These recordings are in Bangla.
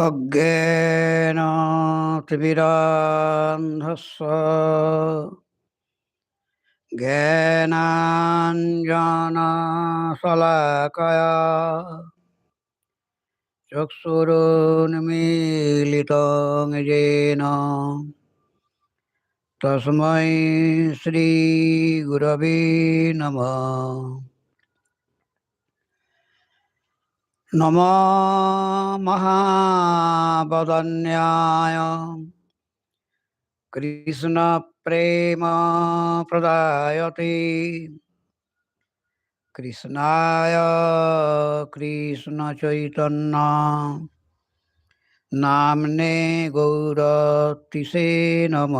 অজ্ঞানতিবিরন্ধস্ব জ্ঞানাঞ্জনশলাকয়া চক্ষুরুন্মীলিতং যেন তস্मै শ্রীগুরবে নম মহাবদন্যায় কৃষ্ণপ্রেম প্রদায়তে কৃষ্ণায় কৃষ্ণচৈতন্য নামনে গৌরতিষে নম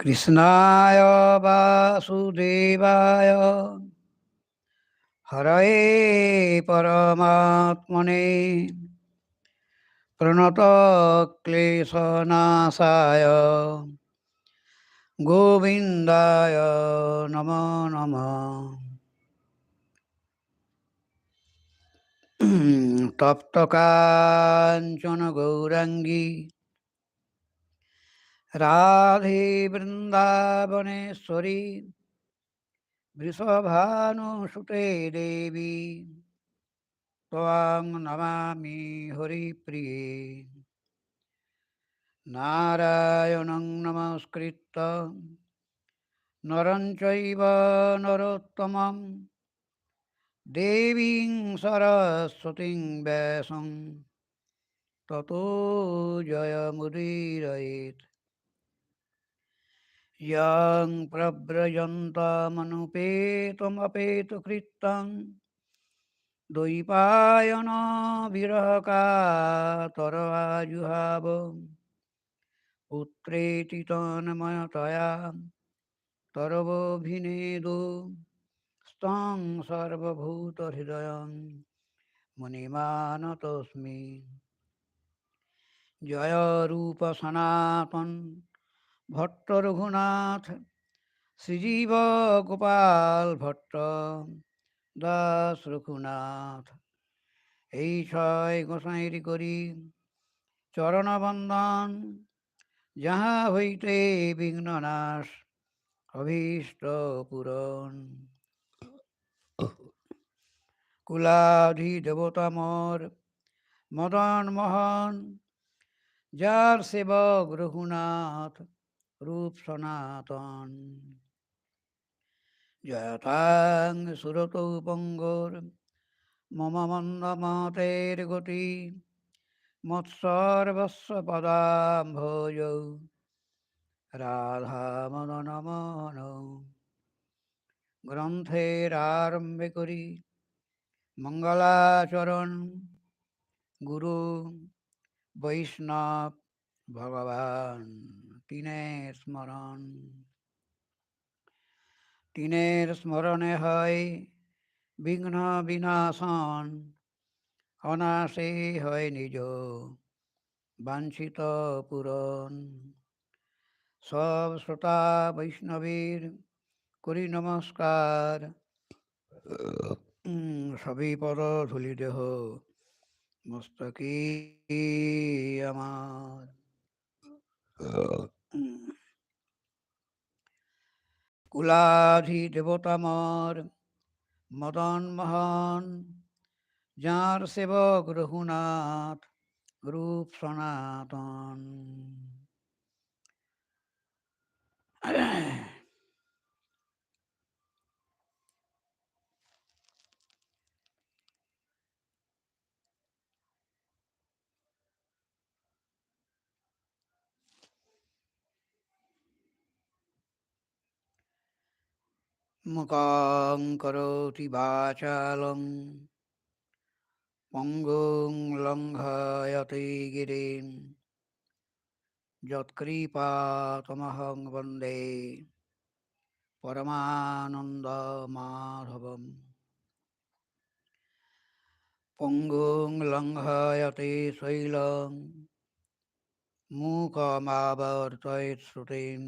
কৃষ্ণায় বাসুদেবায় হরয়ে পরমাত্মনে প্রণতক্লেশনাশায় গোবিন্দায় নম নম। তপ্তকাঞ্চন গৌরাঙ্গী রাধে বৃন্দাবনেশ্বরী वृषभानुसुते देवी त्वां नमामि हरिप्रिये नारायणं नमस्कृत्य नरं चैव नरोत्तमं देवीं सरस्वतीं व्यासं ततो जयमुदीरयेत् यां प्रव्रजन्तामनुपेतमपेतकृत्तं द्वैपायनविरहकातरवाजुहाव पुत्रेति तन्मयतया तरवोभिनेदो स्तं सर्वभूतहृदयं मुनिमानतोऽस्मि जय रूपसनातन् ভট্ট রঘুনাথ শ্রীজীব গোপাল ভট্ট, দাস রঘুনাথ। এই ছয় গোসাইর করি, চরণবন্দন, যাহা হইতে বিঘ্ন নাশ, অভীষ্ট পূরণ। কুলাধি দেবতা মোর, মদন মোহন, যার সেবক রঘুনাথ। রূপ সনাতন। জয়তাং সুরত পঙ্গর মম মন্দমতের গতি মৎসর্বস্ব পদাম্ভোজ রাধা মদন মন গ্রন্থের আরম্ভে করি মঙ্গলাচরণ গুরু বৈষ্ণব ভগবান। তিনের স্মরণ। তিনের স্মরণে হয় বিঘ্ন বিনাশন অনাশে হয় নিজ বাঞ্ছিত পূরণ। সব শ্রোতা বৈষ্ণবীর করি নমস্কার। সবই পদ ধুলি দেহ মস্তকি আমার। কুলাধি দেবতামর মদন মোহন যার সেবক রঘুনাথ রূপ সনাতন। মুকাং করোতি বাচালং পঙ্গুং লঙ্ঘয়তে গিরিম যৎকৃপাতমহং বন্দে পরমানন্দ মাধবম পঙ্গুং লঙ্ঘয়তে শৈলং মূকমাবর্তয়ৎ শ্রুতিম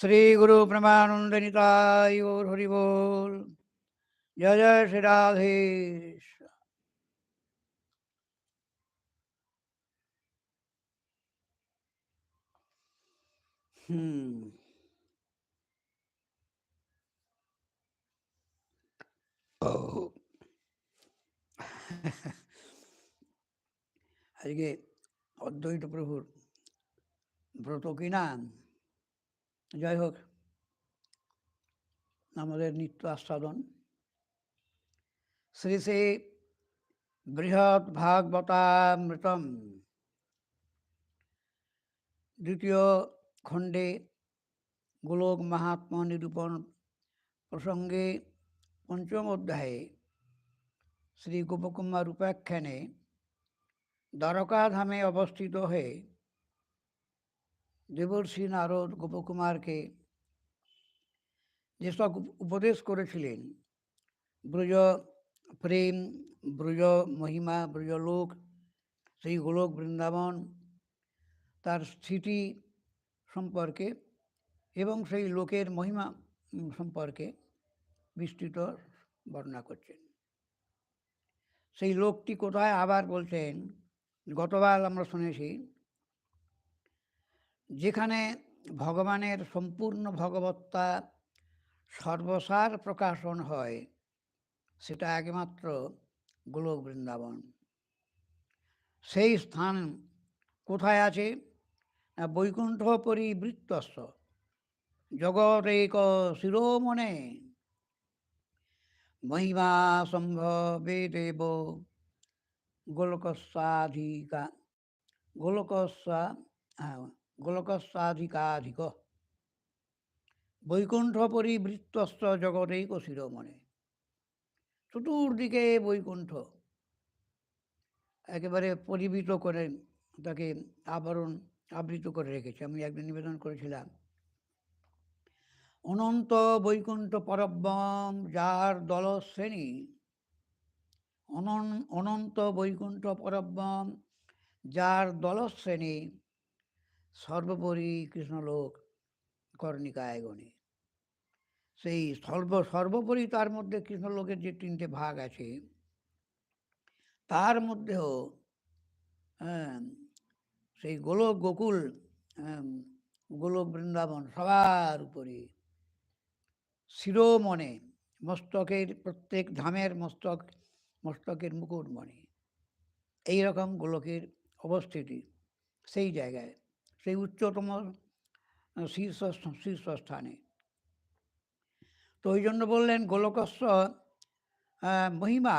শ্রী গুরু প্রেমানন্দ নিতাই গৌর হরি বল জয় জয় শ্রী রাধেশ হুম। আজকে অদ্বৈত প্রভুর ব্রত কিনা? যাই হোক, আমাদের নিত্য আস্বাদন। শ্রী শ্রী বৃহৎ ভাগবতামৃতম দ্বিতীয় খণ্ডে গোলক মাহাত্ম নিরূপণ প্রসঙ্গে পঞ্চম অধ্যায়ে শ্রী গোপকুমার উপাখ্যানে দ্বারকাধামে অবস্থিত হয়ে দেবর্ষি নারদ গোপকুমারকে যেসব উপদেশ করেছিলেন, ব্রজ প্রেম, ব্রজ মহিমা ব্রজলোক সেই গোলক বৃন্দাবন, তার স্থিতি সম্পর্কে এবং সেই লোকের মহিমা সম্পর্কে বিস্তৃত বর্ণনা করছেন। সেই লোকটি কোথায় আবার বলছেন, গতবার আমরা শুনেছি, যেখানে ভগবানের সম্পূর্ণ ভগবত্তা সর্বসার প্রকাশন হয়, সেটা একমাত্র গোলক বৃন্দাবন। সেই স্থান কোথায় আছে? না বৈকুণ্ঠ পরিবৃত্তস্য জগতেক শিরোমণে মহিমা সম্ভবে দেব গোলকস্বাধিকা গোলকস্বা গোলকস্বাধিকাধিক বৈকুণ্ঠ পরিবৃত্তস্ত জগতেইক শিরোমণে চতুর্দিকে বৈকুণ্ঠ। একেবারে পরিবৃত করে তাকে আবরণ আবৃত করে রেখেছে। আমি একদিন নিবেদন করেছিলাম অনন্ত বৈকুণ্ঠ পরব্রম যার দলশ্রেণী অনন অনন্ত বৈকুণ্ঠ পরব্রম যার দলশ্রেণী সর্বোপরি কৃষ্ণলোক কর্ণিকায় গণে সেই সর্ব সর্বোপরি তার মধ্যে কৃষ্ণলোকের যে তিনটে ভাগ আছে তার মধ্যেও হ্যাঁ, সেই গোলক গোকুল হ্যাঁ, গোলক বৃন্দাবন সবার উপরে শিরোমণে মস্তকের প্রত্যেক ধামের মস্তক, মস্তকের মুকুটমণি। এই রকম গোলকের অবস্থিতি সেই জায়গায়, সেই উচ্চতম শীর্ষ, শীর্ষস্থানে। তো ওই জন্য বললেন গোলকস্ব মহিমা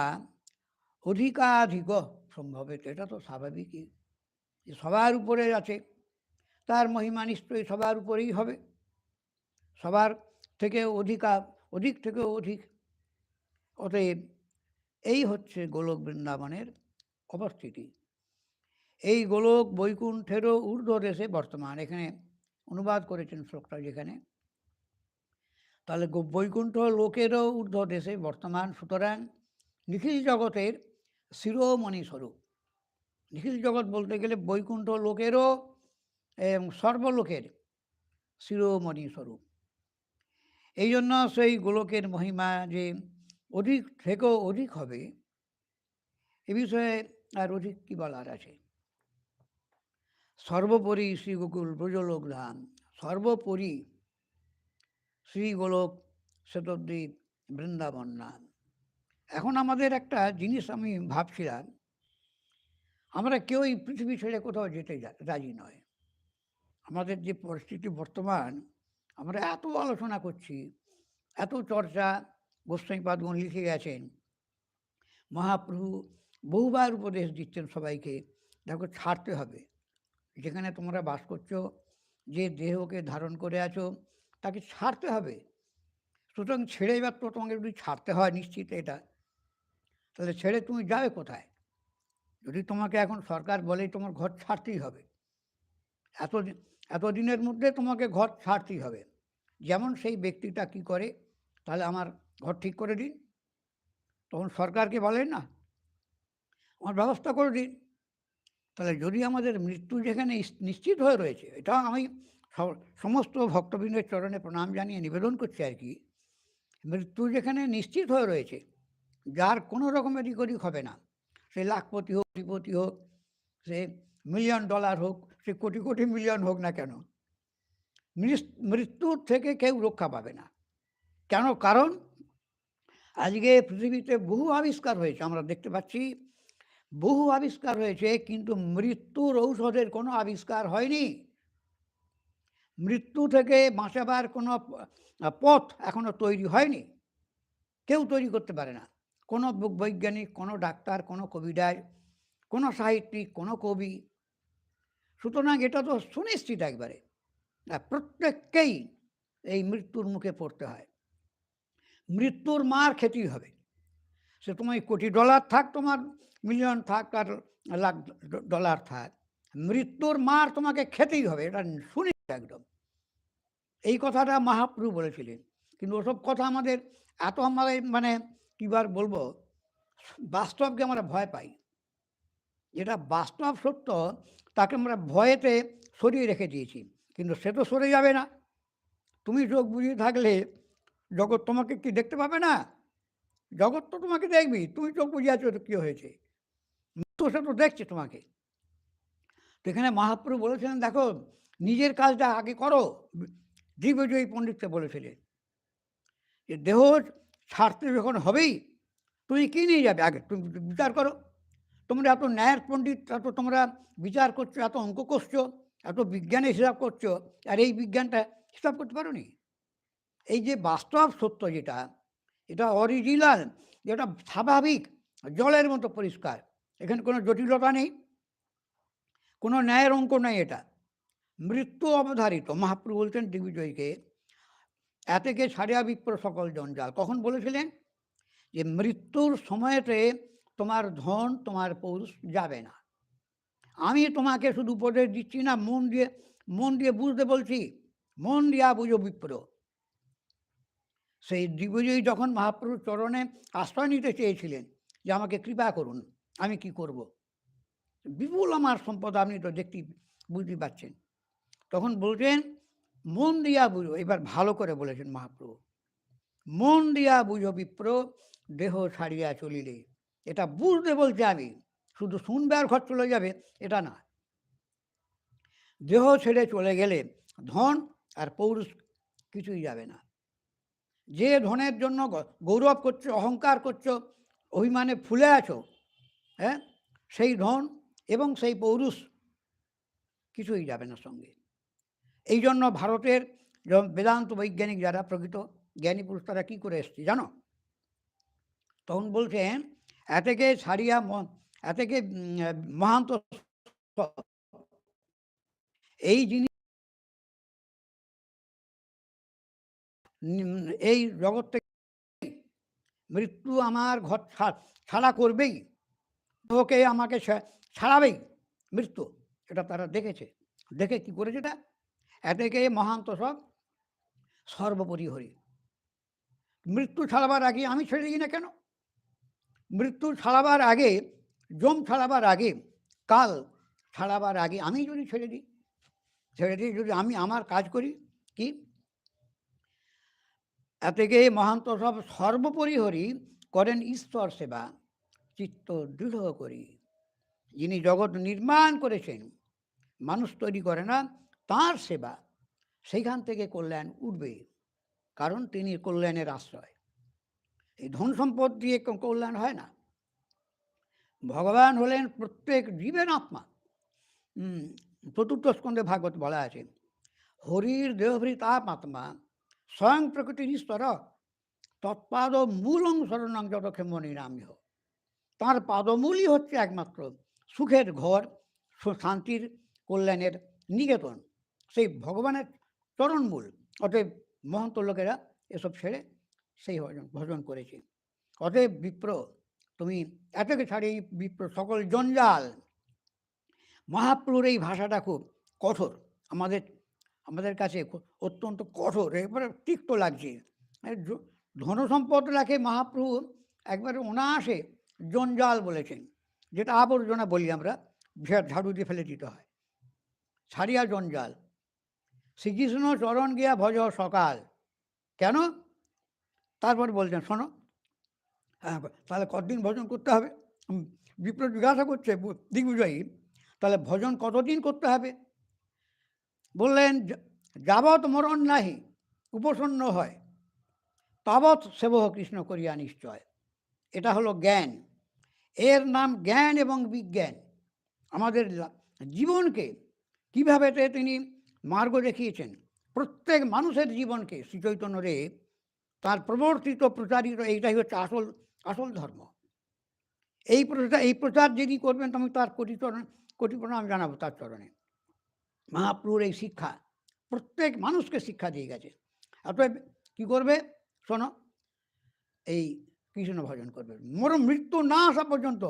অধিকাধিক সম্ভবেত এটা তো স্বাভাবিকই। সবার উপরে আছে, তার মহিমা নিশ্চয়ই সবার উপরেই হবে। সবার থেকে অধিকা অধিক থেকে অধিক। অতএব এই হচ্ছে গোলক বৃন্দাবনের অবস্থিতি। এই গোলক বৈকুণ্ঠেরও ঊর্ধ্ব দেশে বর্তমান। এখানে অনুবাদ করেছেন শ্লোকটা যেখানে। তাহলে বৈকুণ্ঠ লোকেরও ঊর্ধ্ব দেশে বর্তমান। সুতরাং নিখিল জগতের শিরোমণি স্বরূপ। নিখিল জগৎ বলতে গেলে বৈকুণ্ঠ লোকেরও এবং সর্বলোকের শিরোমণি স্বরূপ। এই জন্য সেই গোলকের মহিমা যে অধিক থেকেও অধিক হবে, এ বিষয়ে আর অধিক কী বলার আছে? সর্বোপরি শ্রী গোকুল ব্রজলোক ধাম সর্বোপরি শ্রী গোলক শতদ্বীপ বৃন্দাবন নাম এখন আমাদের একটা জিনিস আমি ভাবছিলাম, আমরা কেউই পৃথিবী ছেড়ে কোথাও যেতে রাজি নয়। আমাদের যে পরিস্থিতি বর্তমান আমরা এত আলোচনা করছি, এত চর্চা গোস্বাইপাদগণ লিখে গেছেন। মহাপ্রভু বহুবার উপদেশ দিচ্ছেন সবাইকে, দেখো ছাড়তে হবে। যেখানে তোমরা বাস করছ, যে দেহকে ধারণ করে আছো, তাকে ছাড়তে হবে। সুতরাং ছেড়ে এবার তো তোমাকে যদি ছাড়তে হয় নিশ্চিত এটা। তাহলে ছেড়ে তুমি যাবে কোথায়? যদি তোমাকে এখন সরকার বলে তোমার ঘর ছাড়তেই হবে। এত এতদিনের মধ্যে তোমাকে ঘর ছাড়তেই হবে। যেমন সেই ব্যক্তিটা কি করে, তাহলে আমার ঘর ঠিক করে দিন। তখন সরকারকে বলেন না, আমার ব্যবস্থা করে দিন। তাহলে যদি আমাদের মৃত্যু যেখানে নিশ্চিত হয়ে রয়েছে, এটা আমি সমস্ত ভক্তবৃন্দের চরণে প্রণাম জানিয়ে নিবেদন করছি আর কি, মৃত্যু যেখানে নিশ্চিত হয়ে রয়েছে, যার কোনো রকমের ওদিক হবে না। সে লাখপতি হোক কোটিপতি হোক, সে মিলিয়ন ডলার হোক সে কোটি কোটি মিলিয়ন হোক না কেন মৃত্যুর থেকে কেউ রক্ষা পাবে না। কেন? কারণ আজকে পৃথিবীতে বহু আবিষ্কার হয়েছে, আমরা দেখতে পাচ্ছি, বহু আবিষ্কার হয়েছে, কিন্তু মৃত্যুর ঔষধের কোনো আবিষ্কার হয়নি। মৃত্যু থেকে বাঁচাবার কোনো পথ এখনও তৈরি হয়নি। কেউ তৈরি করতে পারে না। কোনো বৈজ্ঞানিক, কোনো ডাক্তার, কোনো কবিরাজ, কোনো সাহিত্যিক, কোনো কবি সুতরাং এটা তো সুনিশ্চিত একবারে। আর প্রত্যেককেই এই মৃত্যুর মুখে পড়তে হয়। মৃত্যুর মার খেতেই হবে। সে তোমার কোটি ডলার থাক, তোমার মিলিয়ন থাক আর লাখ ডলার থাক, মৃত্যুর মার তোমাকে খেতেই হবে, এটা সুনিশ্চিত একদম। এই কথাটা মহাপ্রভু বলেছিলেন। কিন্তু ওসব কথা আমাদের এত আমাদের মানে কীবার বলব, বাস্তবকে আমরা ভয় পাই। যেটা বাস্তব সত্য তাকে আমরা ভয়েতে সরিয়ে রেখে দিয়েছি। কিন্তু সে তো সরে যাবে না। তুমি চোখ বুঝিয়ে থাকলে জগৎ তোমাকে কি দেখতে পাবে না? জগৎ তো তোমাকে দেখবি তুমি চোখ বুঝিয়ে আছো তো কী হয়েছে? তো সে তো দেখছে তোমাকে। তো এখানে মহাপ্রভু বলেছিলেন, দেখো, নিজের কাজটা আগে করো। দিগ্বিজয়ী পণ্ডিতকে বলেছিলেন যে, দেহ ছাড়তে যখন হবেই, তুমি কী নিয়ে যাবে? আগে তুমি বিচার করো। তোমরা এত ন্যায়ের পণ্ডিত, এত তোমরা বিচার করছ, এত অঙ্ক করছ, এত বিজ্ঞানের হিসাব করছ, আর এই বিজ্ঞানটা হিসাব করতে পারো নি এই যে বাস্তব সত্য যেটা, এটা অরিজিনাল যেটা স্বাভাবিক, জলের মতো পরিষ্কার, এখানে কোনো জটিলতা নেই, কোনো ন্যায়ের অঙ্ক নেই এটা। মৃত্যু অবধারিত, মহাপ্রভু বলছেন দিগ্বিজয়কে, এতেকে ছাড়িয়া বিপ্র সকল জঞ্জাল। কখন বলেছিলেন? যে মৃত্যুর সময়তে তোমার ধন, তোমার পৌরুষ যাবে না। আমি তোমাকে শুধু উপদেশ দিচ্ছি না, মন দিয়ে মন দিয়ে বুঝতে বলছি, মন দিয়া বুঝো বিপ্র। সেই দিগ্বিজয়ী যখন মহাপ্রভুর চরণে আশ্রয় নিতে চেয়েছিলেন যে আমাকে কৃপা করুন, আমি কি করব। বিপুল আমার সম্পদ আপনি তো দেখতে বুঝতে পারছেন। তখন বলছেন, মন দিয়া বুঝো, এবার ভালো করে বলেছেন মহাপ্রভু। মন দিয়া বুঝো বিপ্র, দেহ ছাড়িয়া চলিলে। এটা বুঝতে বলছে আমি। শুধু শুনবে আর ঘর চলে যাবে, এটা না। দেহ ছেড়ে চলে গেলে ধন আর পৌরুষ কিছুই যাবে না। যে ধনের জন্য গৌরব করছ, অহংকার করছ, অভিমানে ফুলে আছো হ্যাঁ? সেই ধন এবং সেই পৌরুষ কিছুই যাবে না সঙ্গে। এই জন্য ভারতের বেদান্ত বৈজ্ঞানিক যারা প্রকৃত জ্ঞানী পুরুষ তারা কী করে এসছে জানো? তখন বলছেন এতেকে ম- এতেকে মহান্ত এই জিনিস এই জগৎ থেকে মৃত্যু আমার ঘর ছাড়া করবেই। ওকে আমাকে ছাড়াবেই মৃত্যু। এটা তারা দেখেছে। দেখে কি করেছে এটা? এতেকে মহান্ত সব সর্বোপরি হরি। মৃত্যু ছাড়াবার আগে আমি ছেড়ে দিই না কেন? মৃত্যু ছাড়াবার আগে, জম ছাড়াবার আগে, কাল ছাড়াবার আগে আমি যদি ছেড়ে দিই, ছেড়ে দিয়ে যদি আমি আমার কাজ করি, কি? এতেকে মহান্ত সব সর্বোপরি হরি করেন ঈশ্বর সেবা, চিত্ত দৃঢ় করি। যিনি জগৎ নির্মাণ করেছেন, মানুষ তৈরি করে না, তার সেবা, সেইখান থেকে কল্যাণ উঠবে, কারণ তিনি কল্যাণের আশ্রয়। এই ধন সম্পদ দিয়ে কল্যাণ হয় না। ভগবান হলেন প্রত্যেক জীবের আত্মা। চতুর্থ স্কন্ধে ভাগবত বলা আছে, হরির দেহভৃত আত্মা স্বয়ং প্রকৃতির ঈশ্বর তৎপাদ মূলং শরণং যত ক্ষেমনি নামিহ তাঁর পাদমূলই হচ্ছে একমাত্র সুখের ঘর শান্তির কল্যাণের নিকেতন। সেই ভগবানের চরণমূল, অতএব মহন্ত লোকেরা এসব ছেড়ে সেই ভজন ভজন করেছে। অতএব বিপ্র, তুমি এতকে ছাড়ে এই বিপ্র সকল জঞ্জাল। মহাপ্রভুর এই ভাষাটা খুব কঠোর। আমাদের আমাদের কাছে অত্যন্ত কঠোর। এবারে তিক্ত লাগছে। এই জ- ধনসম্পদ রাখে মহাপ্রভু, একবারে অনায়াসে জঞ্জাল বলেছেন। যেটা আবর্জনা বলি আমরা ঝাড়ু দিয়ে ফেলে দিতে হয়। ছাড়িয়া জঞ্জাল। শ্রীকৃষ্ণ চরণ গিয়া ভজ সকাল। কেন? তারপর বলছেন শোনো হ্যাঁ, তাহলে কতদিন ভজন করতে হবে? বিপ্র জিজ্ঞাসা করছে দিগ্বিজয়ী তাহলে ভজন কতদিন করতে হবে? বললেন "যা- যাবৎ মরণ নাহি উপসন্ন হয় তাবৎ সেবহ কৃষ্ণ করিয়া নিশ্চয়। এটা হলো জ্ঞান। এর নাম জ্ঞান এবং বিজ্ঞান। আমাদের জীবনকে কীভাবে তিনি মার্গ দেখিয়েছেন? প্রত্যেক মানুষের জীবনকে শ্রীচৈতন্য রে তার প্রবর্তিত প্রচারিত, এইটাই হচ্ছে আসল আসল ধর্ম। এই প্রচার এই প্রচার যিনি করবেন, আমি তার কোটি চরণ কোটি প্রণাম জানাব তার চরণে। মহাপ্রভুর এই শিক্ষা, প্রত্যেক মানুষকে শিক্ষা দিয়ে গেছে। অতএব কী করবে? শোনো, এই কৃষ্ণ ভজন করবে। মর মৃত্যু না আসা পর্যন্ত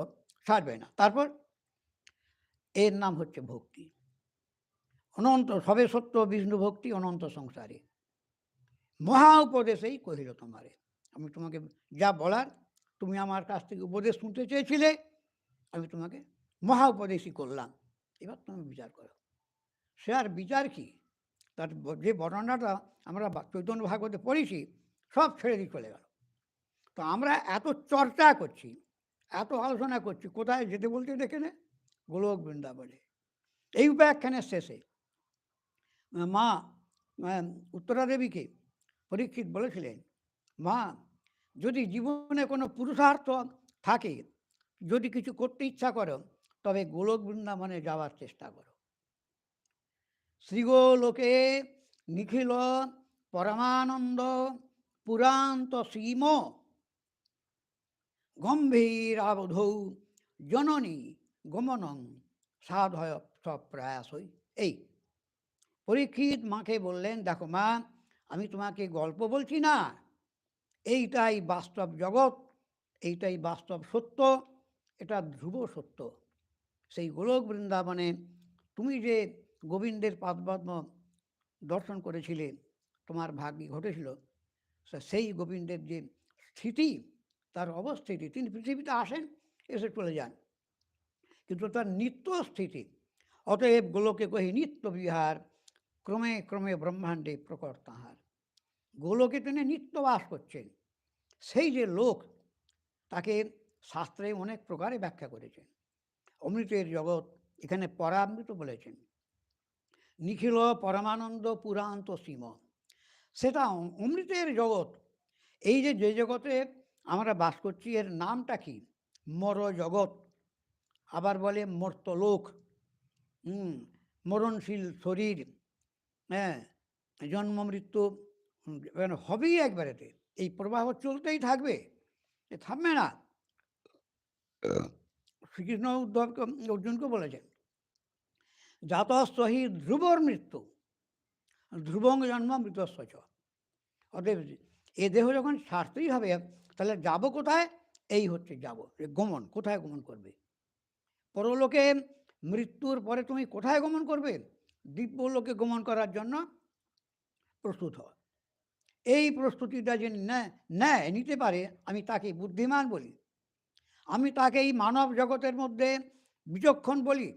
ছাড়বে না। তারপর এর নাম হচ্ছে ভক্তি। অনন্ত, সবে সত্য, বিষ্ণু ভক্তি, অনন্ত সংসারে। মহা উপদেশেই কহিল তোমারে। আমি তোমাকে যা বলার, তুমি আমার কাছ থেকে উপদেশ শুনতে চেয়েছিলে, আমি তোমাকে মহা উপদেশই করলাম। এবার তুমি বিচার করো। সে আর বিচার কি? তার যে বর্ণনাটা আমরা চৈতন্য ভাগবতে পড়েছি, সব ছেড়ে দিয়ে চলে গেল। তো আমরা এত চর্চা করছি, এত আলোচনা করছি, কোথায় যেতে বলতে দেখে নে গোলক বৃন্দাবনে। এই উপাখ্যানের শেষে। মা উত্তরা দেবীকে পরীক্ষিত বলেছিলেন, মা, যদি জীবনে কোনো পুরুষার্থ থাকে, যদি কিছু করতে ইচ্ছা করো, তবে গোলক বৃন্দাবনে যাওয়ার চেষ্টা করো। শ্রীগোলোকে নিখিল পরমানন্দ পুরান্ত সীম গম্ভীর আবধৌ জননী গমনং সাধয় সপ্রয়াসই এই পরীক্ষিত মাকে বললেন, দেখো মা আমি তোমাকে গল্প বলছি না। এইটাই বাস্তব জগৎ, এইটাই বাস্তব সত্য, এটা ধ্রুব সত্য। সেই গোলক বৃন্দাবনে তুমি যে গোবিন্দের পাদপদ্ম দর্শন করেছিলে, তোমার ভাগ্যে ঘটেছিল সেই গোবিন্দের যে স্থিতি, তার অবস্থিতি, তিনি পৃথিবীতে আসেন, এসে চলে যান। কিন্তু তার নিত্য স্থিতি, অতএব গোলকে কহি নিত্য বিহার ক্রমে ক্রমে ব্রহ্মাণ্ডে প্রকট তাহার। গোলকে তিনি নিত্য বাস করছেন। সেই যে লোক, তাকে শাস্ত্রে অনেক প্রকারে ব্যাখ্যা করেছেন। অমৃতের জগৎ এখানে পরামৃত বলেছেন। নিখিল পরমানন্দ পুরান্ত সীম। সেটা অমৃতের জগৎ। এই যে যে জগতে আমরা বাস করছি, এর নামটা কি? মর জগৎ। আবার বলে মর্তলোক। হুম, মরণশীল শরীর। হ্যাঁ জন্ম, মৃত্যু এবার হবেই একবারেতে। এই প্রবাহ চলতেই থাকবে। এ থামবে না। শ্রীকৃষ্ণ উদ্ধবকে অর্জুনকে বলেছেন জাতস্তহি ধ্রুবর মৃত্যু, ধ্রুবং জন্ম মৃতস্ব চ অতএব এ দেহ যখন ছাড়তেই হবে, তাহলে যাব কোথায়? এই হচ্ছে যাব। গমন, কোথায় গমন করবে? পরলোকে মৃত্যুর পরে তুমি কোথায় গমন করবে? দিব্যলোকে গমন করার জন্য প্রস্তুত হয় এই প্রস্তুতিটা যে নেয়, নিতে পারে, আমি তাকে বুদ্ধিমান বলি। আমি তাকে এই মানব জগতের মধ্যে বিচক্ষণ বলি।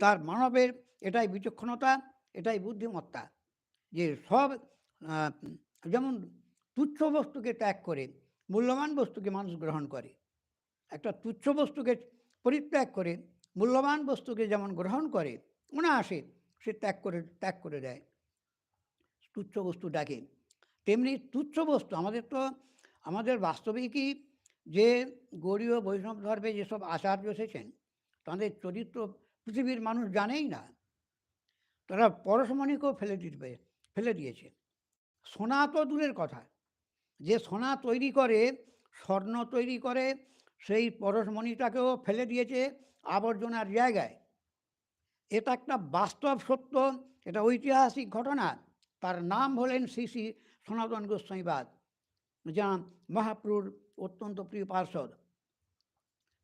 তার মানবের এটাই বিচক্ষণতা, এটাই বুদ্ধিমত্তা যে সব যেমন তুচ্ছ বস্তুকে ত্যাগ করে, মূল্যবান বস্তুকে মানুষ গ্রহণ করে। একটা তুচ্ছ বস্তুকে পরিত্যাগ করে, মূল্যবান বস্তুকে যেমন গ্রহণ করে আসে সে ত্যাগ করে ত্যাগ করে দেয়। তুচ্ছ বস্তু ডাকে। তেমনি তুচ্ছ বস্তু আমাদের তো, আমাদের বাস্তবিকই যে গৌরীয় বৈষ্ণব ধর্মে যেসব আচার্য এসেছেন তাদের চরিত্র পৃথিবীর মানুষ জানেই না। তারা পরশমণিকেও ফেলে দিতে ফেলে দিয়েছে। সোনা তো দূরের কথা। যে সোনা তৈরি করে, স্বর্ণ তৈরি করে, সেই পরশমণিটাকেও ফেলে দিয়েছে আবর্জনার জায়গায়। এটা একটা বাস্তব সত্য, এটা ঐতিহাসিক ঘটনা। তার নাম হলেন শ্রী শ্রী সনাতন গোস্বামীবাদ যা মহাপ্রুর অত্যন্ত প্রিয় পার্ষদ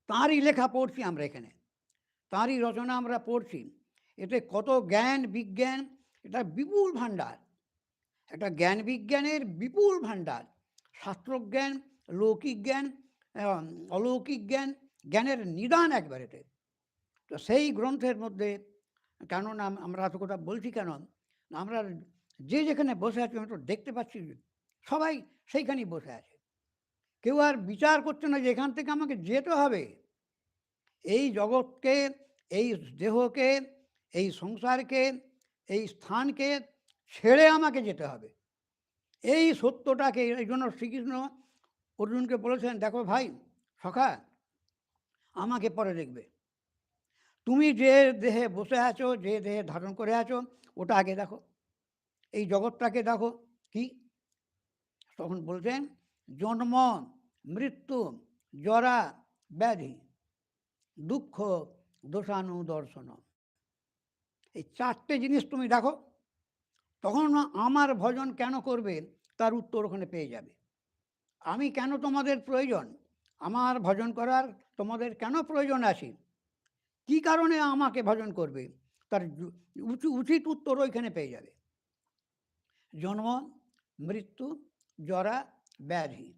তাঁরই লেখা পড়ছি আমরা এখানে। তাঁরই রচনা আমরা পড়ছি। এতে কত জ্ঞান, বিজ্ঞান, এটা বিপুল ভাণ্ডার। একটা জ্ঞান বিজ্ঞানের বিপুল ভাণ্ডার। শাস্ত্রজ্ঞান, লৌকিক জ্ঞান অলৌকিক জ্ঞান, জ্ঞানের নিদান একবারেতে তো সেই গ্রন্থের মধ্যে কেননা আম- আমরা এত কথা বলছি কেন? আমরা যে যেখানে বসে আছি আমি তো দেখতে পাচ্ছি সবাই সেইখানেই বসে আছে। কেউ আর বিচার করছে না যে এখান থেকে আমাকে যেতে হবে। এই জগৎকে, এই দেহকে, এই সংসারকে, এই স্থানকে ছেড়ে আমাকে যেতে হবে। এই সত্যটাকে, এই জন্য শ্রীকৃষ্ণ অর্জুনকে বলেছেন, দেখো ভাই, সখা, আমাকে পরে দেখবে। তুমি যে দেহে বসে আছো, যে দেহে ধারণ করে আছো, ওটা আগে দেখো। এই জগৎটাকে দেখো। কি? তখন বলছেন, জন্ম, মৃত্যু, জরা, ব্যাধি, দুঃখ, দোষানু দর্শন এই চারটে জিনিস তুমি দেখো, তখন আমার ভজন কেন করবে? তার উত্তর ওখানে পেয়ে যাবে। আমি কেন তোমাদের প্রয়োজন? আমার ভজন করার তোমাদের কেন প্রয়োজন আছে? কি কারণে আমাকে ভজন করবে? তার উচি- উচিত উত্তর ওইখানে পেয়ে যাবে। জন্ম, মৃত্যু, জরা, ব্যাধি।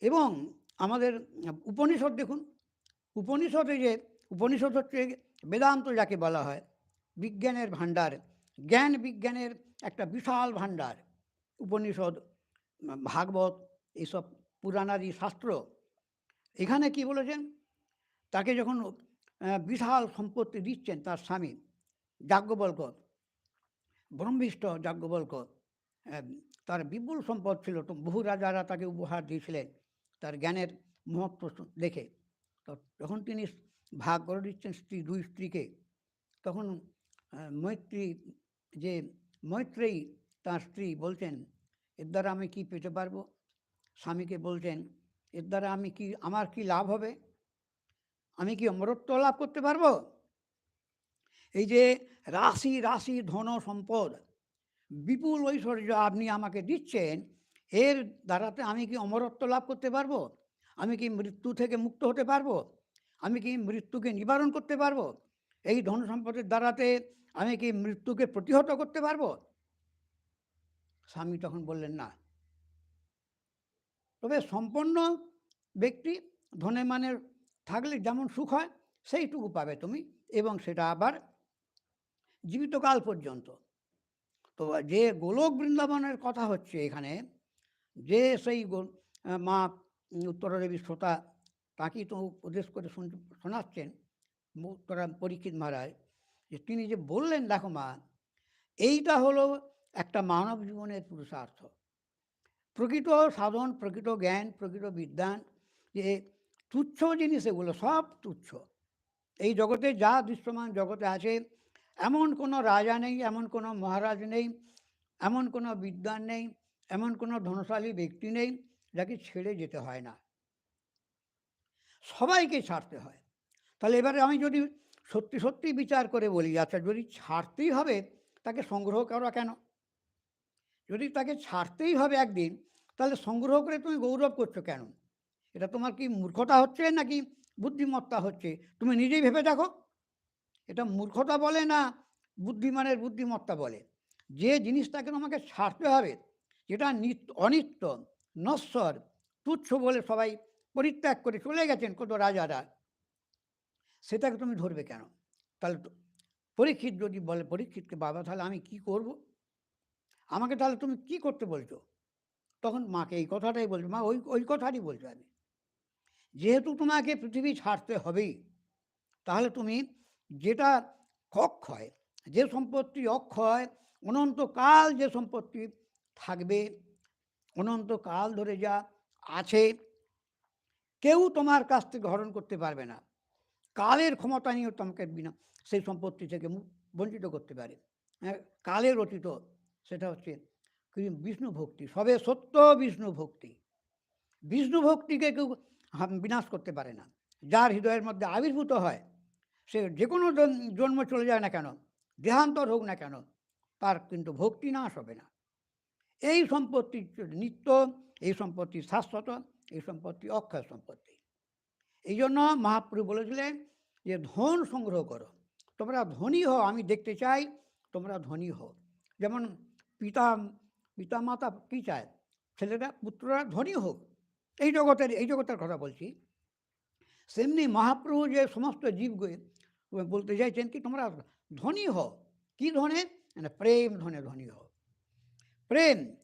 এবং আমাদের উপনিষদ দেখুন, উপনিষদে যে, উপনিষদ হচ্ছে বেদান্ত যাকে বলা হয়, বিজ্ঞানের ভাণ্ডার, জ্ঞান বিজ্ঞানের একটা বিশাল ভাণ্ডার। উপনিষদ, ভাগবত এইসব পুরাণাদি শাস্ত্র। এখানে কি বলেছেন? তাকে যখন বিশাল সম্পত্তি দিচ্ছেন তার স্বামী যাজ্ঞবল্ক ব্রহ্মিষ্ঠ যাজ্ঞবল্ক তার বিপুল সম্পদ ছিল বহু রাজারা তাকে উপহার দিয়েছিলেন তার জ্ঞানের মহত্ব দেখে। তো যখন তিনি ভাগ করে দিচ্ছেন স্ত্রী, দুই স্ত্রীকে, তখন মৈত্রী, যে মৈত্রেয়ী তার স্ত্রী বলছেন, এর দ্বারা আমি কি পেতে পারব? স্বামীকে বলছেন, এর দ্বারা আমি কি, আমার কি লাভ হবে? আমি কি অমরত্ব লাভ করতে পারব? এই যে রাশি রাশি ধন সম্পদ, বিপুল ঐশ্বর্য আপনি আমাকে দিচ্ছেন, এর দ্বারাতে আমি কি অমরত্ব লাভ করতে পারব? আমি কি মৃত্যু থেকে মুক্ত হতে পারব? আমি কি মৃত্যুকে নিবারণ করতে পারব? এই ধন সম্পদের দ্বারাতে আমি কি মৃত্যুকে প্রতিহত করতে পারব? স্বামী তখন বললেন, না। তবে সম্পন্ন ব্যক্তি ধনে মানে থাকলে যেমন সুখ হয়, সেইটুকু পাবে তুমি এবং সেটা আবার জীবিতকাল পর্যন্ত। তো যে গোলক বৃন্দাবনের কথা হচ্ছে এখানে, যে সেই মা উত্তরাদেবী শ্রোতা, তাকেই তো উপদেশ করে শুন- শোনাচ্ছেন মু- উত্তরা পরীক্ষিত মহারাজ, যে তিনি যে বললেন, দেখো মা, এইটা হলো একটা মানব জীবনের পুরুষার্থ। প্রকৃত সাধন, প্রকৃত জ্ঞান, প্রকৃত বিজ্ঞান যে তুচ্ছ জিনিস এগুলো, সব তুচ্ছ। এই জগতে যা দৃশ্যমান জগতে আছে, এমন কোনো রাজা নেই, এমন কোনো মহারাজ নেই, এমন কোনো বিদ্যান নেই, এমন কোনো ধনশালী ব্যক্তি নেই যাকে ছেড়ে যেতে হয় না। সবাইকে ছাড়তে হয়। তাহলে এবারে আমি যদি সত্যি সত্যি বিচার করে বলি আচ্ছা যদি ছাড়তেই হবে, তাকে সংগ্রহ করা কেন? যদি তাকে ছাড়তেই হবে একদিন, তাহলে সংগ্রহ করে তুমি গৌরব করছ কেন? এটা তোমার কি মূর্খতা হচ্ছে নাকি বুদ্ধিমত্তা হচ্ছে? তুমি নিজেই ভেবে দেখো। এটা মূর্খতা বলে না বুদ্ধিমানের বুদ্ধিমত্তা বলে। যে জিনিসটাকে তোমাকে ছাড়তে হবে, যেটা নিত্য, অনিত্য, নশ্বর, তুচ্ছ বলে সবাই পরিত্যাগ করে চলে গেছেন কত রাজারা, সেটাকে তুমি ধরবে কেন? তাহলে পরীক্ষিত যদি বলে, পরীক্ষিতকে বাবা, তাহলে আমি কি করব? আমাকে তাহলে তুমি কি করতে বলছো? তখন মাকে এই কথাটাই বলছো, মা, ওই ওই কথাটি বলছো আমি যেহেতু তোমাকে পৃথিবী ছাড়তে হবেই তাহলে তুমি যেটা অক্ষয় যে সম্পত্তি অক্ষয় অনন্তকাল যে সম্পত্তি থাকবে অনন্তকাল ধরে যা আছে কেউ তোমার কাছ থেকে হরণ করতে পারবে না। কালের ক্ষমতা নিয়ে তোমাকে বিনা সেই সম্পত্তি থেকে বঞ্চিত করতে পারে। হ্যাঁ, কালের অতীত সেটা হচ্ছে বিষ্ণু ভক্তি সবে সত্য বিষ্ণু ভক্তি বিষ্ণু ভক্তিকে কেউ বিনাশ করতে পারে না। যার হৃদয়ের মধ্যে আবির্ভূত হয়, সে যে কোনো জন্ম চলে যায় না কেন, দেহান্তর হোক না কেন, তার কিন্তু ভক্তি নাশ হবে না। এই সম্পত্তি নিত্য, এই সম্পত্তি শাশ্বত, এই সম্পত্তি অক্ষয় সম্পত্তি। এই জন্য মহাপ্রভু বলেছিলেন যে, ধন সংগ্রহ করো। তোমরা ধনী হও, আমি দেখতে চাই তোমরা ধনী হও। যেমন পিতা পিতা মাতা কী চায়? ছেলেরা, পুত্ররা ধনী হোক। এই জগতের এই জগতের কথা বলছি। সেমনি মহাপ্রভু যে সমস্ত জীবকে বলতে চাইছেন কি, তোমরা ধনী হও। কি ধনে? মানে প্রেম ধনে ধনী হও। প্রেম,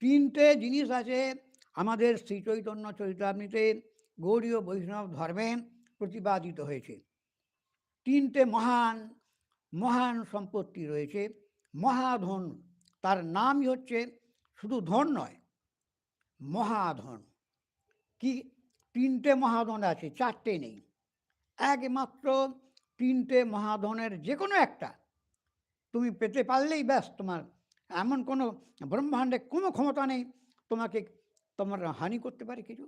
তিনটে জিনিস আছে আমাদের শ্রী চৈতন্য চরিতামৃতে, গৌরীয় বৈষ্ণব ধর্মে প্রতিপাদিত হয়েছে। তিনটে মহান মহান সম্পত্তি রয়েছে। মহাধন, তার নামই হচ্ছে শুধু ধন নয়, মহাধন। কি? তিনটে মহাধন আছে, চারটে নেই। একমাত্র তিনটে মহাধনের যে কোনো একটা। তুমি পেতে পারলেই ব্যাস, তোমার এমন কোনো ব্রহ্মাণ্ডে কোনো ক্ষমতা নেই, তোমাকে তোমার হানি করতে পারে কিছু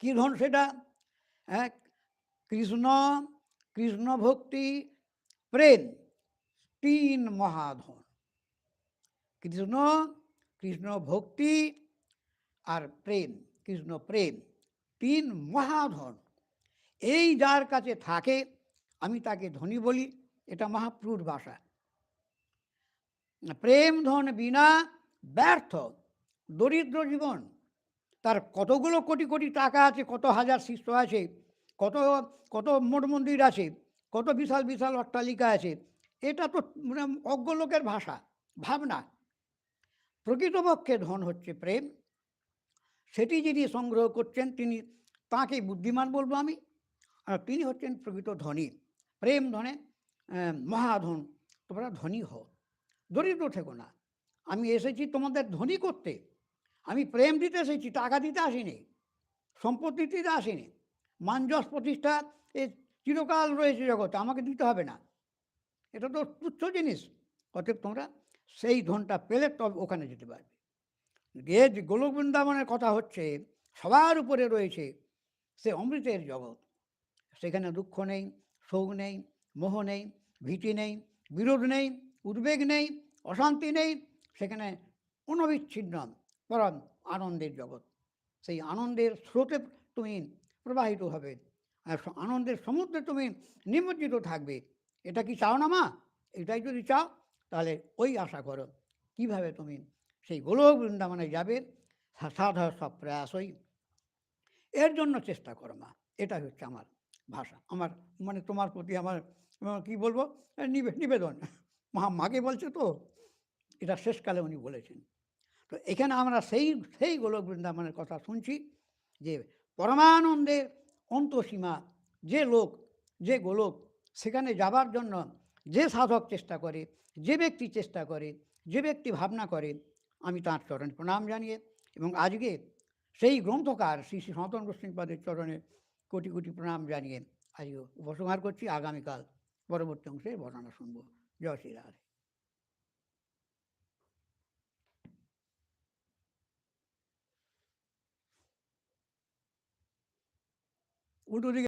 কী ধন সেটা? হ্যাঁ কৃষ্ণ কৃষ্ণ ভক্তি, প্রেম, তিন মহাধন। কৃষ্ণ কৃষ্ণ ভক্তি আর প্রেম। কৃষ্ণ প্রেম, তিন মহাধন। এই যার কাছে থাকে, আমি তাকে ধনী বলি, এটা মহাপ্রুর ভাষা। প্রেম ধন বিনা ব্যর্থ, দরিদ্র জীবন। তার কতগুলো কোটি কোটি টাকা আছে, কত হাজার শিষ্য আছে, কত কত মঠ মন্দির আছে, কত বিশাল বিশাল অট্টালিকা আছে, এটা তো মানে অজ্ঞ লোকের ভাষা, ভাবনা। প্রকৃতপক্ষে ধন হচ্ছে প্রেম। সেটি যিনি সংগ্রহ করছেন, তিনি তাকে বুদ্ধিমান বলব আমি। আর তিনি হচ্ছেন প্রকৃত ধনী। প্রেম ধনে মহাধন, তোমরা ধনী হও। দরিদ্র থেকো না। আমি এসেছি তোমাদের ধনী করতে। আমি প্রেম দিতে এসেছি, টাকা দিতে আসিনি। সম্পত্তি দিতে আসিনি। মানজস প্রতিষ্ঠা এ চিরকাল রয়েছে জগতে, আমাকে দিতে হবে না। এটা তো তুচ্ছ জিনিস। অতএব তোমরা সেই ধনটা পেলে তবে ওখানে যেতে পারবে। যে গোলক বৃন্দাবনের কথা হচ্ছে, সবার উপরে রয়েছে সে অমৃতের জগৎ। সেখানে দুঃখ নেই, শোক নেই, মোহ নেই, ভীতি নেই, বিরোধ নেই, উদ্বেগ নেই, অশান্তি নেই, সেখানে অনবিচ্ছিন্ন, পরম আনন্দের জগৎ। সেই আনন্দের স্রোতে তুমি প্রবাহিত হবে আর আনন্দের সমুদ্রে তুমি নিমজ্জিত থাকবে। এটা কি চাও না মা? এটাই যদি চাও, তাহলে ওই আশা করো। কীভাবে তুমি সেই গোলক বৃন্দাবনে যাবে সাধা সব প্রয়াসই। এর জন্য চেষ্টা করো মা এটা হচ্ছে আমার ভাষা। আমার মানে তোমার প্রতি আমার কি বলব? নিবেদন। মা, মাকে বলছে তো, এটা শেষকালে উনি বলেছেন। তো এখানে আমরা সেই সেই গোলক বৃন্দাবনের কথা শুনছি যে পরমানন্দের অন্তসীমা, যে লোক, যে গোলক, সেখানে যাবার জন্য যে সাধক চেষ্টা করে, যে ব্যক্তি চেষ্টা করে, যে ব্যক্তি ভাবনা করে আমি তাঁর চরণে প্রণাম জানিয়ে এবং আজকে সেই গ্রন্থকার শ্রী শ্রী সনাতন গোস্বামীপাদের চরণে কোটি কোটি প্রণাম জানিয়ে আজকে উপসংহার করছি। আগামীকাল পরবর্তী অংশে বর্ণনা শুনব। জয় শ্রী রাধে। উল্টো দিকে